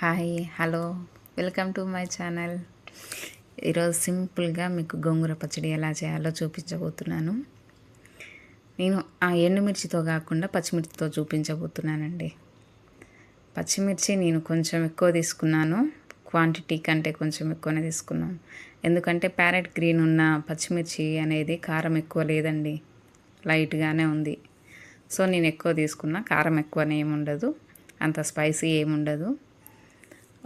Hi hello. Welcome to my channel. ఈరోజు సింపుల్గా మీకు గోంగూర పచ్చడి ఎలా చేయాలో చూపించబోతున్నాను. నేను ఆ ఎండుమిర్చితో కాకుండా పచ్చిమిర్చితో చూపించబోతున్నానండి. పచ్చిమిర్చి నేను కొంచెం ఎక్కువ తీసుకున్నాను. క్వాంటిటీ కంటే కొంచెం ఎక్కువనే తీసుకున్నాను. ఎందుకంటే ప్యారెట్ గ్రీన్ ఉన్న పచ్చిమిర్చి అనేది కారం ఎక్కువ లేదండి. లైట్గానే ఉంది. సో నేను ఎక్కువ తీసుకున్నా కారం ఎక్కువనే ఏముండదు అంత స్పైసీ ఏముండదు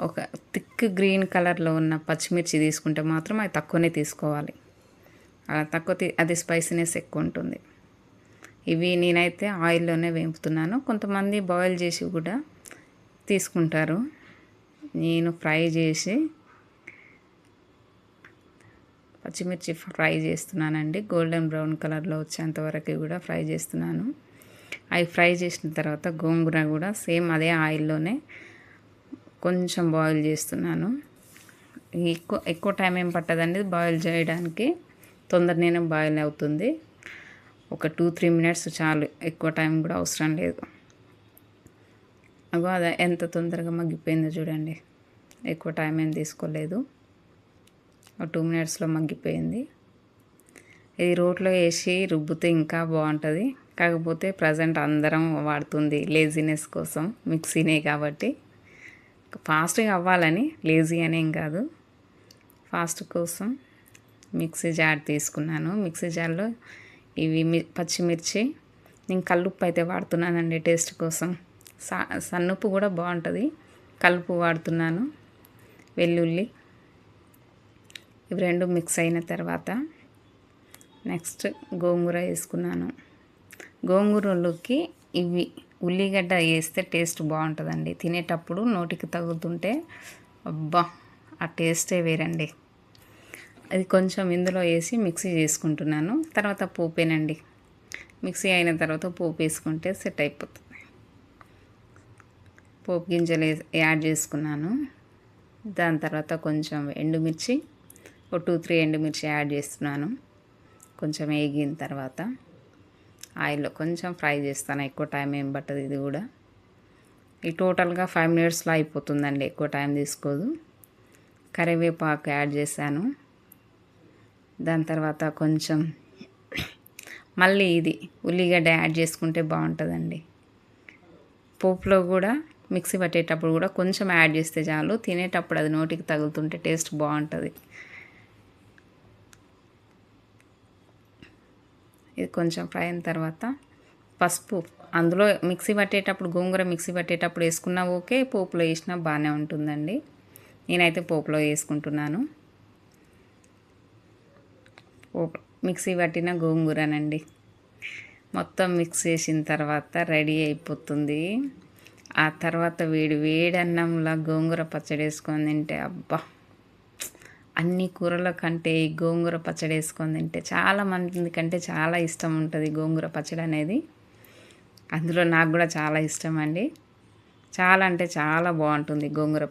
ఒక థిక్ గ్రీన్ కలర్లో ఉన్న పచ్చిమిర్చి తీసుకుంటే మాత్రం అది తక్కువనే తీసుకోవాలి. అలా తక్కువ అది స్పైసీనెస్ ఎక్కువ ఉంటుంది. ఇవి నేనైతే ఆయిల్లోనే వేపుతున్నాను. కొంతమంది బాయిల్ చేసి కూడా తీసుకుంటారు. నేను ఫ్రై చేసి పచ్చిమిర్చి ఫ్రై చేస్తున్నానండి. గోల్డెన్ బ్రౌన్ కలర్లో వచ్చేంత వరకు కూడా ఫ్రై చేస్తున్నాను. అవి ఫ్రై చేసిన తర్వాత గోంగూర కూడా సేమ్ అదే ఆయిల్లోనే కొంచెం బాయిల్ చేస్తున్నాను. ఎక్కువ ఎక్కువ టైం ఏం పట్టదండి బాయిల్ చేయడానికి. తొందరనే బాయిల్ అవుతుంది. ఒక టూ త్రీ మినిట్స్ చాలు ఎక్కువ టైం కూడా అవసరం లేదు. అగో అది ఎంత తొందరగా మగ్గిపోయిందో చూడండి. ఎక్కువ టైం ఏం తీసుకోలేదు. ఒక టూ మినిట్స్లో మగ్గిపోయింది. ఇది రోట్లో వేసి రుబ్బితే ఇంకా బాగుంటుంది. కాకపోతే ప్రజెంట్ అందరం వాడుతుంది లేజినెస్ కోసం మిక్సీనే కాబట్టి. ఫాస్ట్గా అవ్వాలని లేజీ అనేం కాదు. ఫాస్ట్ కోసం మిక్సీ జార్ తీసుకున్నాను. మిక్సీ జార్లో ఇవి పచ్చిమిర్చి నేను కల్లుప్పు అయితే వాడుతున్నానండి టేస్ట్ కోసం. సా సన్నుప్పు కూడా బాగుంటుంది. కలుపు వాడుతున్నాను వెల్లుల్లి ఇవి రెండు మిక్స్ అయిన తర్వాత నెక్స్ట్ గోంగూర వేసుకున్నాను. గోంగూరలోకి ఇవి ఉల్లిగడ్డ వేస్తే టేస్ట్ బాగుంటుందండి. తినేటప్పుడు నోటికి తగులుతుంటే అబ్బా ఆ టేస్టే వేరండి. అది కొంచెం ఇందులో వేసి మిక్సీ చేసుకుంటున్నాను. తర్వాత పోపేనండి. మిక్సీ అయిన తర్వాత పోపు వేసుకుంటే సెట్ అయిపోతుంది. పోపు గింజలు యాడ్ చేసుకున్నాను. దాని తర్వాత కొంచెం ఎండుమిర్చి ఒక టూ త్రీ ఎండుమిర్చి యాడ్ చేస్తున్నాను. కొంచెం వేగిన తర్వాత. ఆయిల్లో కొంచెం ఫ్రై చేస్తాను ఎక్కువ టైం ఏం పట్టదు ఇది కూడా. ఈ టోటల్గా ఫైవ్ మినిట్స్లో అయిపోతుందండి ఎక్కువ టైం తీసుకోదు. కరివేపాకు యాడ్ చేశాను. దాని తర్వాత కొంచెం మళ్ళీ ఇది ఉల్లిగడ్డ యాడ్ చేసుకుంటే బాగుంటుందండి. పోపులో కూడా మిక్సీ పట్టేటప్పుడు కూడా కొంచెం యాడ్ చేస్తే చాలు తినేటప్పుడు అది నోటికి తగులుతుంటే టేస్ట్ బాగుంటుంది. ఇది కొంచెం ఫ్రై అయిన తర్వాత పసుపు. అందులో మిక్సీ పట్టేటప్పుడు గోంగూర మిక్సీ పట్టేటప్పుడు వేసుకున్నా ఓకే పోపులో వేసినా బాగానే ఉంటుందండి. నేనైతే పోపులో వేసుకుంటున్నాను. పోపు మిక్సీ పట్టిన గోంగూరనండి. మొత్తం మిక్స్ చేసిన తర్వాత రెడీ అయిపోతుంది. ఆ తర్వాత వేడి వేడి అన్నంలా గోంగూర పచ్చడి వేసుకొని తింటే అబ్బా! అన్ని కూరల కంటే గోంగూర పచ్చడి వేసుకొని తింటే చాలా మంది కంటే చాలా ఇష్టం ఉంటుంది గోంగూర పచ్చడి అనేది. అందులో నాకు కూడా చాలా ఇష్టం అండి. చాలా అంటే చాలా బాగుంటుంది గోంగూర